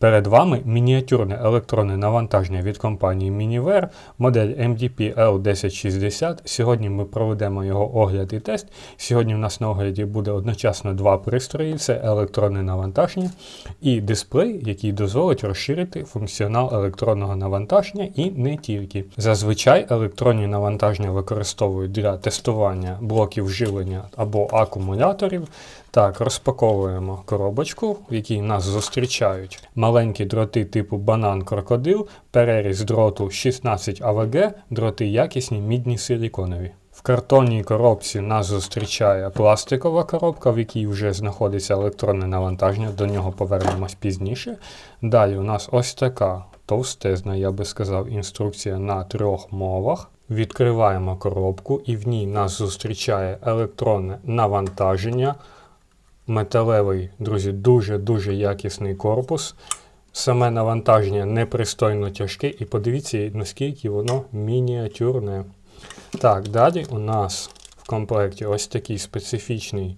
Перед вами мініатюрне електронне навантаження від компанії Miniver, модель MDP L1060. Сьогодні ми проведемо його огляд і тест. Сьогодні у нас на огляді буде одночасно два пристрої: це електронне навантаження і дисплей, який дозволить розширити функціонал електронного навантаження і не тільки. Зазвичай електронні навантаження використовують для тестування блоків живлення або акумуляторів. Так, розпаковуємо коробочку, в якій нас зустрічають маленькі дроти типу банан крокодил, переріз дроту 16 АВГ, дроти якісні, мідні силіконові. В картонній коробці нас зустрічає пластикова коробка, в якій вже знаходиться електронне навантаження, до нього повернемось пізніше. Далі у нас ось така товстезна, я би сказав, інструкція на трьох мовах. Відкриваємо коробку і в ній нас зустрічає електронне навантаження. Металевий, друзі, дуже-дуже якісний корпус. Саме навантаження непристойно тяжке, і подивіться, наскільки воно мініатюрне. Так, далі у нас в комплекті ось такий специфічний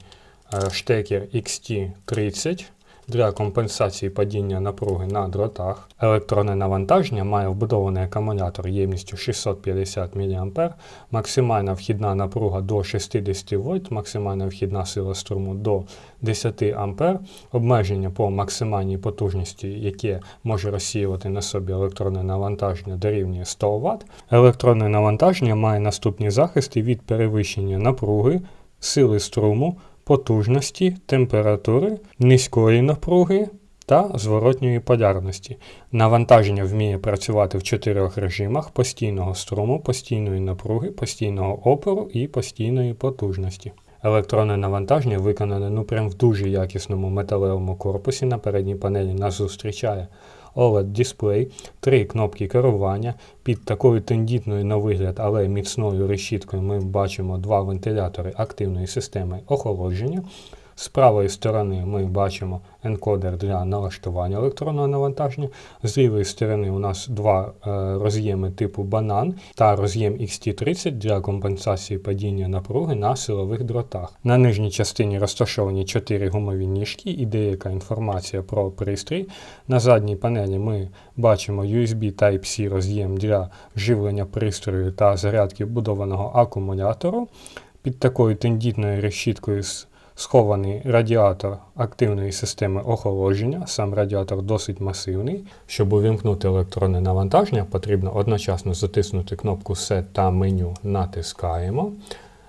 е, штекер XT30 для компенсації падіння напруги на дротах. Електронне навантаження має вбудований акумулятор ємністю 650 мА, максимальна вхідна напруга до 60 В, максимальна вхідна сила струму до 10 А, обмеження по максимальній потужності, яке може розсіювати на собі електронне навантаження дорівнює 100 Вт. Електронне навантаження має наступні захисти від перевищення напруги, сили струму потужності, температури, низької напруги та зворотньої полярності. Навантаження вміє працювати в чотирьох режимах постійного струму, постійної напруги, постійного опору і постійної потужності. Електронне навантаження виконане ну прям в дуже якісному металевому корпусі на передній панелі нас зустрічає OLED-дисплей, три кнопки керування. Під такою тендітною на вигляд, але міцною решіткою ми бачимо два вентилятори активної системи охолодження. З правої сторони ми бачимо енкодер для налаштування електронного навантаження. З лівої сторони у нас два е, роз'єми типу банан та роз'єм XT30 для компенсації падіння напруги на силових дротах. На нижній частині розташовані 4 гумові ніжки і деяка інформація про пристрій. На задній панелі ми бачимо USB Type-C роз'єм для живлення пристрою та зарядки вбудованого акумулятору. Під такою тендітною решіткою з схований радіатор активної системи охолодження. Сам радіатор досить масивний. Щоб увімкнути електронне навантаження, потрібно одночасно затиснути кнопку Set та меню натискаємо.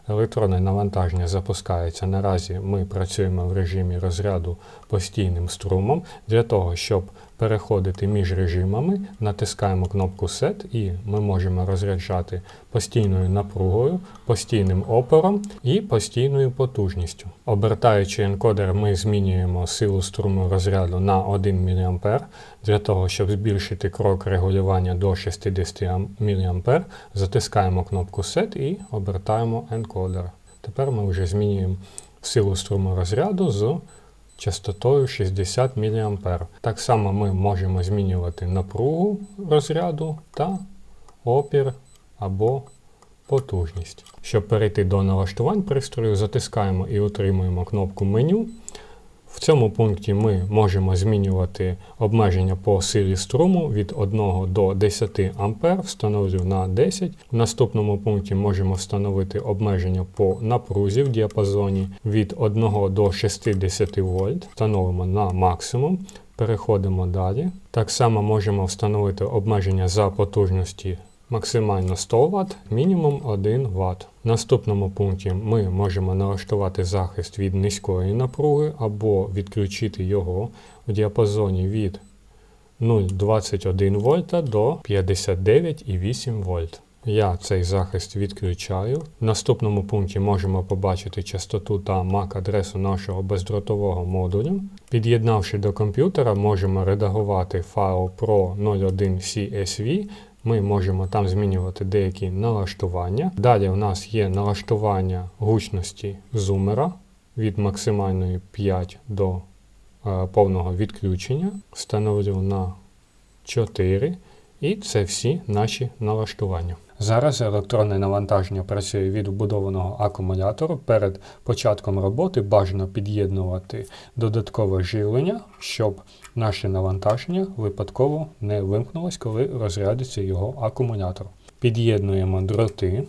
Електронне навантаження запускається. Наразі ми працюємо в режимі розряду постійним струмом. Для того, щоб переходити між режимами, натискаємо кнопку Set і ми можемо розряджати постійною напругою, постійним опором і постійною потужністю. Обертаючи енкодер, ми змінюємо силу струму розряду на 1 мА. Для того, щоб збільшити крок регулювання до 60 мА, затискаємо кнопку Set і обертаємо енкодер. Тепер ми вже змінюємо силу струму розряду з частотою 60 мА. Так само ми можемо змінювати напругу розряду та опір або потужність. Щоб перейти до налаштувань пристрою, затискаємо і утримуємо кнопку меню. В цьому пункті ми можемо змінювати обмеження по силі струму від 1 до 10 А, встановлю на 10. В наступному пункті можемо встановити обмеження по напрузі в діапазоні від 1 до 60 вольт. Встановимо на максимум. Переходимо далі. Так само можемо встановити обмеження за потужності максимально 100 Вт, мінімум 1 Вт. В наступному пункті ми можемо налаштувати захист від низької напруги або відключити його в діапазоні від 0,21 вольта до 59,8 вольт. Я цей захист відключаю. В наступному пункті можемо побачити частоту та MAC-адресу нашого бездротового модулю. Під'єднавши до комп'ютера, можемо редагувати файл pro 01 CSV ми можемо там змінювати деякі налаштування. Далі у нас є налаштування гучності зумера від максимальної 5 до е, повного відключення. Встановлю на 4. І це всі наші налаштування. Зараз електронне навантаження працює від вбудованого акумулятору. Перед початком роботи бажано під'єднувати додаткове живлення, щоб наше навантаження випадково не вимкнулось, коли розрядиться його акумулятор. Під'єднуємо дроти.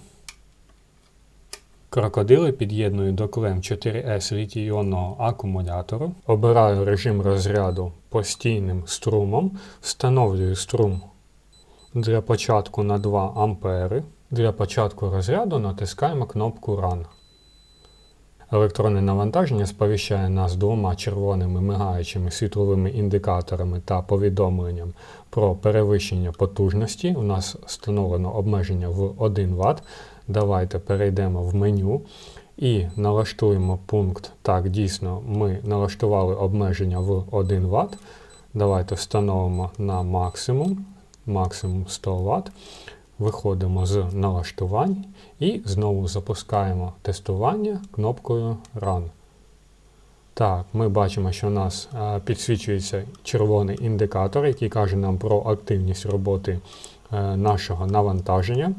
Крокодили під'єдную до клем 4S літій-іонного акумулятору. Обираю режим розряду постійним струмом, встановлюю струм для початку на 2 ампери. Для початку розряду натискаємо кнопку Run. Електронне навантаження сповіщає нас двома червоними мигаючими світловими індикаторами та повідомленням про перевищення потужності. У нас встановлено обмеження в 1 Вт. Давайте перейдемо в меню і налаштуємо пункт. Так, дійсно, ми налаштували обмеження в 1 Вт. Давайте встановимо на максимум, максимум 100 Вт. Виходимо з налаштувань і знову запускаємо тестування кнопкою Run. Так, ми бачимо, що у нас підсвічується червоний індикатор, який каже нам про активність роботи е, нашого навантаження.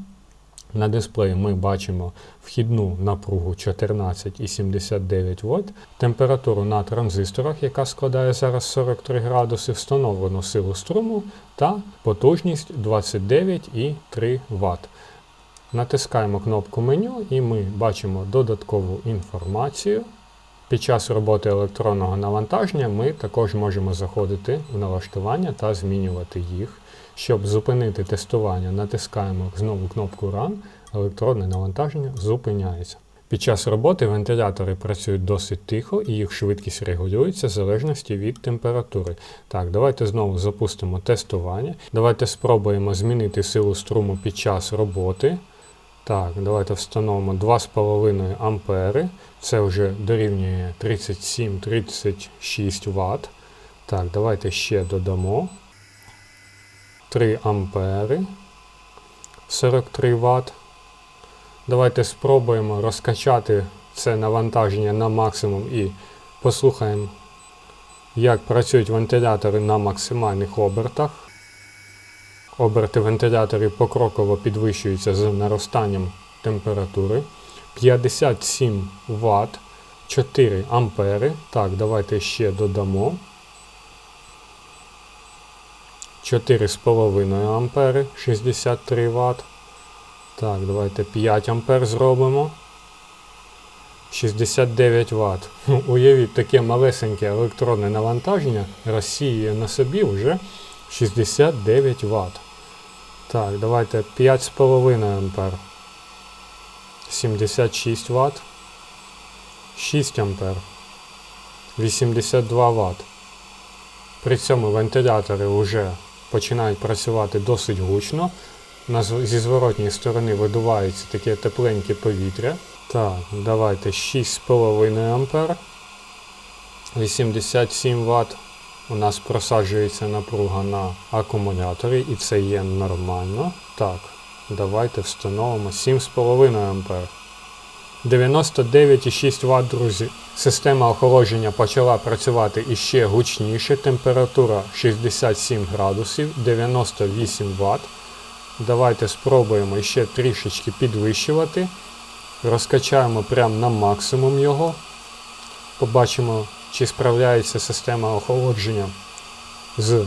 На дисплеї ми бачимо вхідну напругу 14,79 вольт, температуру на транзисторах, яка складає зараз 43 градуси, встановлену силу струму та потужність 29,3 Вт. Натискаємо кнопку меню і ми бачимо додаткову інформацію. Під час роботи електронного навантаження ми також можемо заходити в налаштування та змінювати їх. Щоб зупинити тестування, натискаємо знову кнопку Run, електронне навантаження зупиняється. Під час роботи вентилятори працюють досить тихо і їх швидкість регулюється в залежності від температури. Так, давайте знову запустимо тестування. Давайте спробуємо змінити силу струму під час роботи. Так, давайте встановимо 2,5 ампери. Це вже дорівнює 37-36 Вт. Так, давайте ще додамо. 3 ампери 43 Вт. Давайте спробуємо розкачати це навантаження на максимум і послухаємо, як працюють вентилятори на максимальних обертах. Оберти вентиляторів покроково підвищуються з наростанням температури. 57 Вт, 4 ампери. Так, давайте ще додамо. 4,5 ампери, 63 Вт. Так, давайте 5 ампер зробимо. 69 Вт. Уявіть, таке малесеньке електронне навантаження розсіює на собі вже 69 Вт. Так, давайте 5,5 ампер. 76 Вт. 6 ампер. 82 Вт. При цьому вентилятори вже починають працювати досить гучно. Зі зворотньої сторони видувається таке тепленьке повітря. Так, давайте 6,5 А. 87 Вт. У нас просаджується напруга на акумуляторі і це є нормально. Так, давайте встановимо 7,5 А. 99,6 Вт, друзі. Система охолодження почала працювати іще гучніше. Температура 67 градусів, 98 Вт. Давайте спробуємо ще трішечки підвищувати. Розкачаємо прямо на максимум його. Побачимо, чи справляється система охолодження з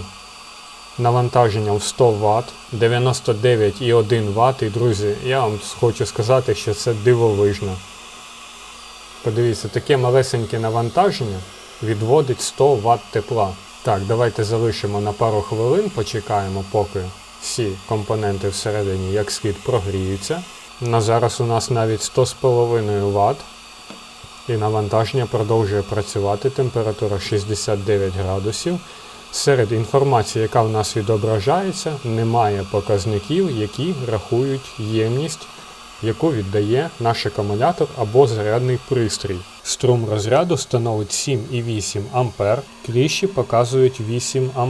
навантаженням в 100 Вт, 99,1 Вт. І, друзі, я вам хочу сказати, що це дивовижно. Подивіться, таке малесеньке навантаження відводить 100 Вт тепла. Так, давайте залишимо на пару хвилин, почекаємо, поки всі компоненти всередині як слід прогріються. На зараз у нас навіть 100,5 Вт. І навантаження продовжує працювати. Температура 69 градусів. Серед інформації, яка в нас відображається, немає показників, які рахують ємність, яку віддає наш акумулятор або зарядний пристрій. Струм розряду становить 7,8 А, кліщі показують 8 А.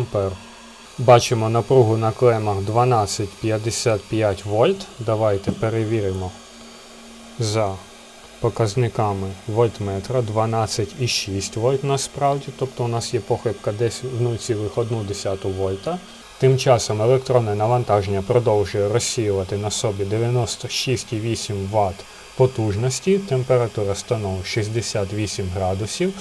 Бачимо напругу на клемах 12,55 вольт. Давайте перевіримо за показниками вольтметра 12,6 вольт насправді, тобто у нас є похибка десь 0,1 вольта. Тим часом електронне навантаження продовжує розсіювати на собі 96,8 Вт потужності, температура становить 68 градусів.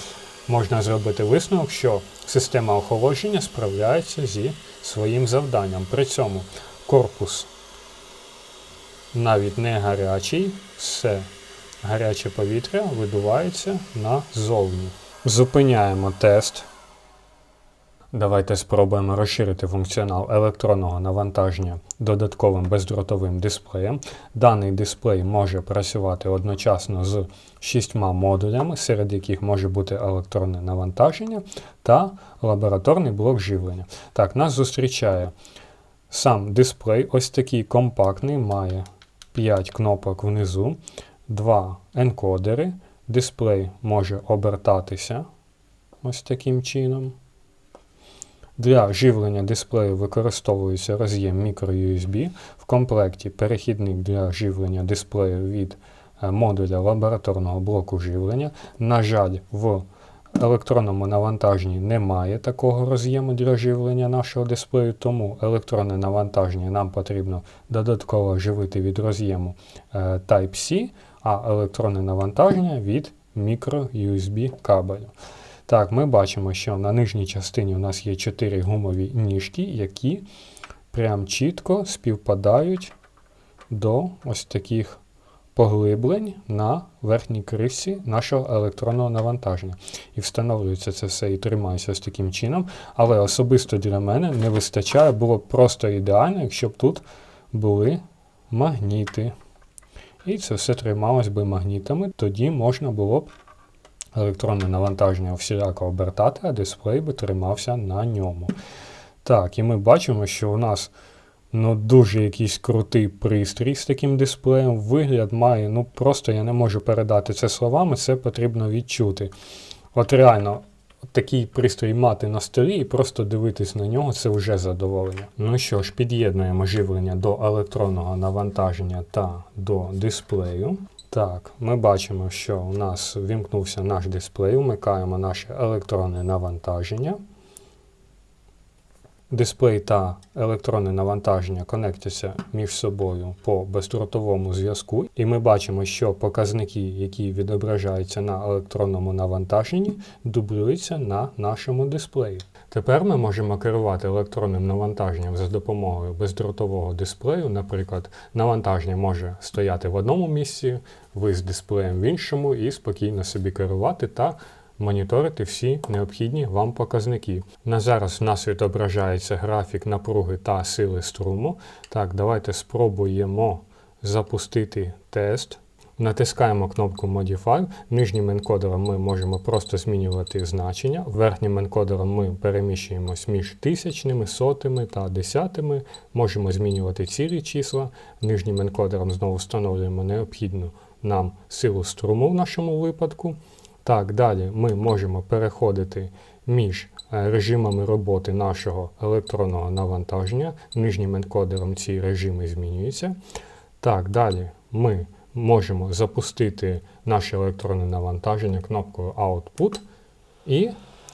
Можна зробити висновок, що система охолодження справляється зі своїм завданням. При цьому корпус навіть не гарячий, все гаряче повітря видувається назовні. Зупиняємо тест. Давайте спробуємо розширити функціонал електронного навантаження додатковим бездротовим дисплеєм. Даний дисплей може працювати одночасно з шістьма модулями, серед яких може бути електронне навантаження та лабораторний блок живлення. Так, нас зустрічає сам дисплей, ось такий компактний, має 5 кнопок внизу, 2 енкодери. Дисплей може обертатися ось таким чином. Для живлення дисплею використовується роз'єм microUSB. В комплекті перехідник для живлення дисплею від е, модуля лабораторного блоку живлення. На жаль, в електронному навантаженні немає такого роз'єму для живлення нашого дисплею, тому електронне навантаження нам потрібно додатково живити від роз'єму е, Type-C, а електронне навантаження від microUSB кабелю. Так, ми бачимо, що на нижній частині у нас є 4 гумові ніжки, які прям чітко співпадають до ось таких поглиблень на верхній кришці нашого електронного навантаження. І встановлюється це все і тримається ось таким чином. Але особисто для мене не вистачає, було б просто ідеально, якщо б тут були магніти. І це все трималось би магнітами, тоді можна було б електронне навантаження всіляко обертати, а дисплей би тримався на ньому. Так, і ми бачимо, що у нас ну, дуже якийсь крутий пристрій з таким дисплеєм. Вигляд має, ну просто я не можу передати це словами, це потрібно відчути. От реально. Такий пристрій мати на столі і просто дивитись на нього це вже задоволення. Ну що ж, під'єднуємо живлення до електронного навантаження та до дисплею. Так, ми бачимо, що у нас вімкнувся наш дисплей, вмикаємо наше електронне навантаження. Дисплей та електронне навантаження конектяться між собою по бездротовому зв'язку, і ми бачимо, що показники, які відображаються на електронному навантаженні, дублюються на нашому дисплеї. Тепер ми можемо керувати електронним навантаженням за допомогою бездротового дисплею. Наприклад, навантаження може стояти в одному місці, ви з дисплеєм в іншому, і спокійно собі керувати та моніторити всі необхідні вам показники. На зараз в нас відображається графік напруги та сили струму. Так, давайте спробуємо запустити тест. Натискаємо кнопку Modify. Нижнім енкодером ми можемо просто змінювати значення. Верхнім енкодером ми переміщуємось між тисячними, сотими та десятими. Можемо змінювати цілі числа. Нижнім енкодером знову встановлюємо необхідну нам силу струму в нашому випадку. Так, далі ми можемо переходити між е, режимами роботи нашого електронного навантаження. Нижнім енкодером ці режими змінюються. Так, далі ми можемо запустити наше електронне навантаження кнопкою Output. І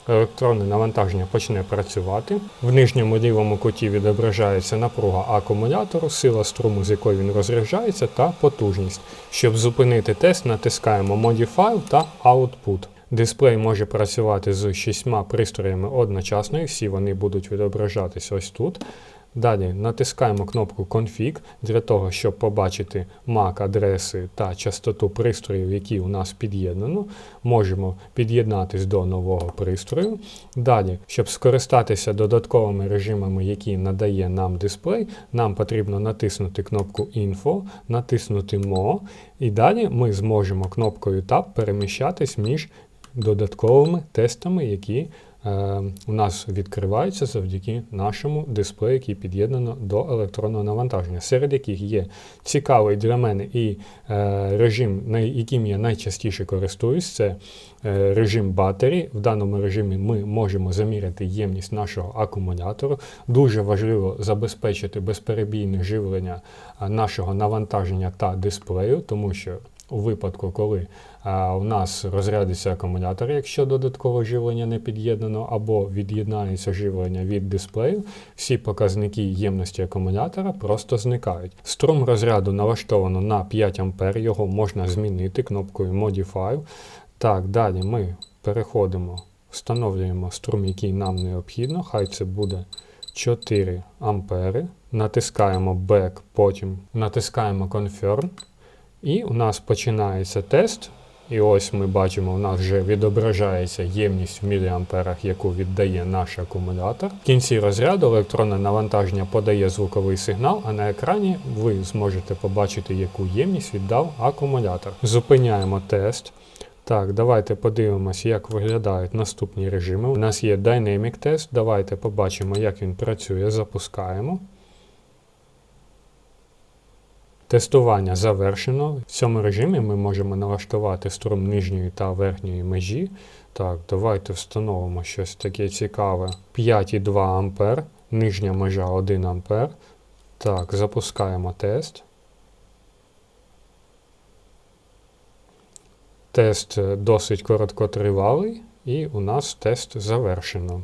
електронне навантаження почне працювати. В нижньому лівому куті відображається напруга акумулятору, сила струму, з якої він розряджається, та потужність. Щоб зупинити тест, натискаємо Modify та Output. Дисплей може працювати з шістьма пристроями одночасно, і всі вони будуть відображатись ось тут. Далі натискаємо кнопку Config для того, щоб побачити MAC-адреси та частоту пристроїв, які у нас під'єднано. Можемо під'єднатись до нового пристрою. Далі, щоб скористатися додатковими режимами, які надає нам дисплей, нам потрібно натиснути кнопку Info, натиснути Mo, і далі ми зможемо кнопкою Tab переміщатись між додатковими тестами, які у нас відкриваються завдяки нашому дисплею, який під'єднано до електронного навантаження, серед яких є цікавий для мене і е, режим, яким я найчастіше користуюсь, це е, режим батарі. В даному режимі ми можемо заміряти ємність нашого акумулятору. Дуже важливо забезпечити безперебійне живлення нашого навантаження та дисплею, тому що у випадку, коли а, у нас розрядиться акумулятор, якщо додаткове живлення не під'єднано, або від'єднається живлення від дисплею, всі показники ємності акумулятора просто зникають. Струм розряду налаштовано на 5 А, його можна змінити кнопкою Modify. Так, далі ми переходимо, встановлюємо струм, який нам необхідно. Хай це буде 4 ампери. Натискаємо Back, потім натискаємо Confirm. І у нас починається тест. І ось ми бачимо, у нас вже відображається ємність в міліамперах, яку віддає наш акумулятор. В кінці розряду електронне навантаження подає звуковий сигнал, а на екрані ви зможете побачити, яку ємність віддав акумулятор. Зупиняємо тест. Так, давайте подивимося, як виглядають наступні режими. У нас є Dynamic Test. Давайте побачимо, як він працює. Запускаємо. Тестування завершено. В цьому режимі ми можемо налаштувати струм нижньої та верхньої межі. Так, давайте встановимо щось таке цікаве. 5,2 А, нижня межа 1 А. Так, запускаємо тест. Тест досить короткотривалий, і у нас тест завершено.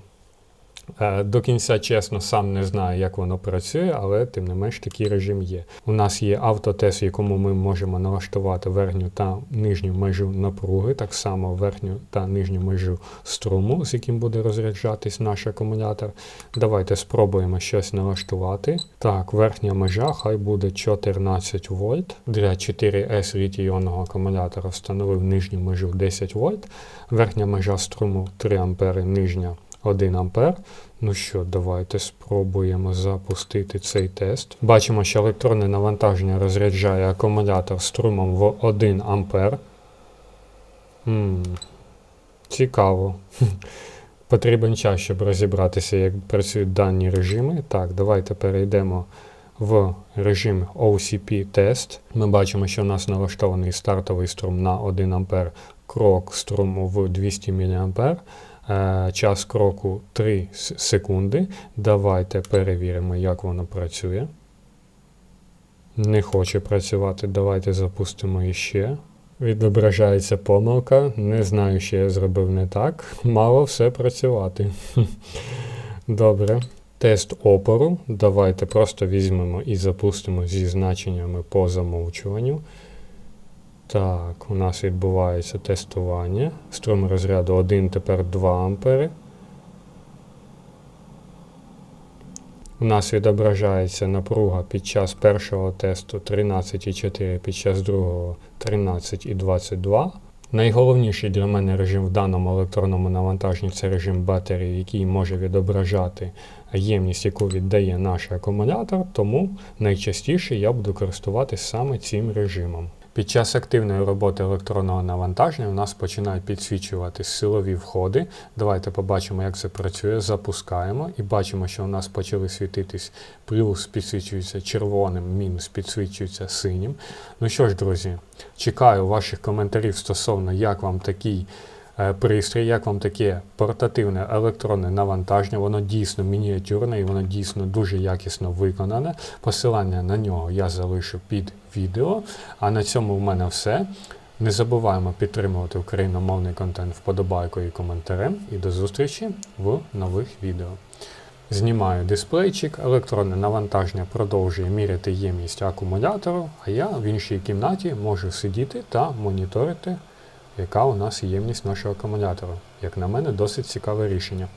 Е, до кінця, чесно, сам не знаю, як воно працює, але тим не менш такий режим є. У нас є автотест, в якому ми можемо налаштувати верхню та нижню межу напруги, так само верхню та нижню межу струму, з яким буде розряджатись наш акумулятор. Давайте спробуємо щось налаштувати. Так, верхня межа хай буде 14 вольт. Для 4С літій-іонного акумулятора встановив нижню межу 10 вольт. Верхня межа струму 3 ампери, нижня 1 ампер. Ну що, давайте спробуємо запустити цей тест. Бачимо, що електронне навантаження розряджає акумулятор струмом в 1 ампер. М цікаво. Потрібен час, щоб розібратися, як працюють дані режими. Так, давайте перейдемо в режим OCP тест. Ми бачимо, що у нас налаштований стартовий струм на 1 А, крок струму в 200 мА. Е, час кроку 3 секунди. Давайте перевіримо, як воно працює. Не хоче працювати. Давайте запустимо іще. Відображається помилка. Не знаю, що я зробив не так. Мало все працювати. Добре. Тест опору. Давайте просто візьмемо і запустимо зі значеннями по замовчуванню. Так, у нас відбувається тестування. Струм розряду 1, тепер 2 ампери. У нас відображається напруга під час першого тесту 13,4, під час другого 13,22. Найголовніший для мене режим в даному електронному навантаженні це режим батареї, який може відображати ємність, яку віддає наш акумулятор, тому найчастіше я буду користуватися саме цим режимом. Під час активної роботи електронного навантаження у нас починають підсвічувати силові входи. Давайте побачимо, як це працює. Запускаємо і бачимо, що у нас почали світитись плюс підсвічується червоним, мінус підсвічується синім. Ну що ж, друзі, чекаю ваших коментарів стосовно, як вам такий. Е, пристрій, як вам таке портативне електронне навантаження, воно дійсно мініатюрне і воно дійсно дуже якісно виконане. Посилання на нього я залишу під відео. А на цьому в мене все. Не забуваємо підтримувати україномовний контент вподобайкою і коментарем. І до зустрічі в нових відео. Знімаю дисплейчик, електронне навантаження продовжує міряти ємність акумулятору, а я в іншій кімнаті можу сидіти та моніторити яка у нас ємність нашого акумулятора. Як на мене, досить цікаве рішення.